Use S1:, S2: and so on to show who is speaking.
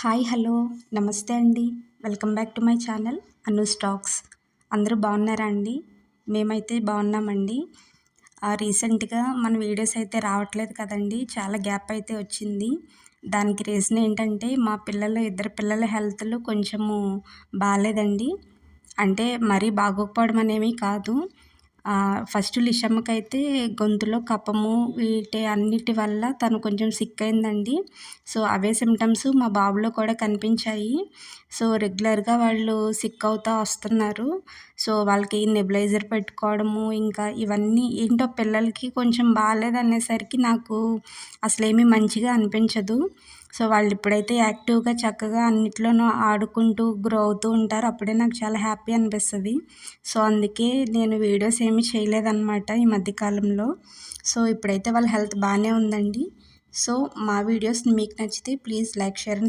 S1: Hi hello. నమస్తే అండి. Welcome back to my channel Anu stocks. అందరూ బాగున్నారా అండి? మేమైతే బాగున్నామండి. రీసెంట్గా మన వీడియోస్ అయితే రావట్లేదు కదండి. చాలా గ్యాప్ అయితే వచ్చింది. దానికి రీజన్ ఏంటంటే మా పిల్లలు ఇద్దరు పిల్లల హెల్త్లు కొంచెము బాగాలేదండి అంటే మరీ బాగోకపోవడం అనేవి కాదు. ఫస్ట్ లిషమ్మకైతే గొంతులో కపము వీటి అన్నిటి వల్ల తను కొంచెం సిక్ అయిందండి సో అవే సిమ్టమ్స్ మా బాబులో కూడా కనిపించాయి. సో రెగ్యులర్గా వాళ్ళు సిక్ అవుతూ వస్తున్నారు. సో వాళ్ళకి నెబులైజర్ పెట్టుకోవడము ఇంకా ఇవన్నీ ఏంటో పిల్లలకి కొంచెం బాగాలేదనేసరికి నాకు అసలేమీ మంచిగా అనిపించదు. సో వాళ్ళు ఇప్పుడైతే యాక్టివ్గా చక్కగా అన్నిట్లోనూ ఆడుకుంటూ గ్రో అవుతూ ఉంటారు. అప్పుడే నాకు చాలా హ్యాపీ అనిపిస్తుంది. సో అందుకే నేను వీడియోస్ ఏమీ చేయలేదన్నమాట ఈ మధ్యకాలంలో సో ఇప్పుడైతే వాళ్ళ హెల్త్ బాగానే ఉందండి. సో మా వీడియోస్ మీకు నచ్చితే ప్లీజ్ లైక్ షేర్ అండ్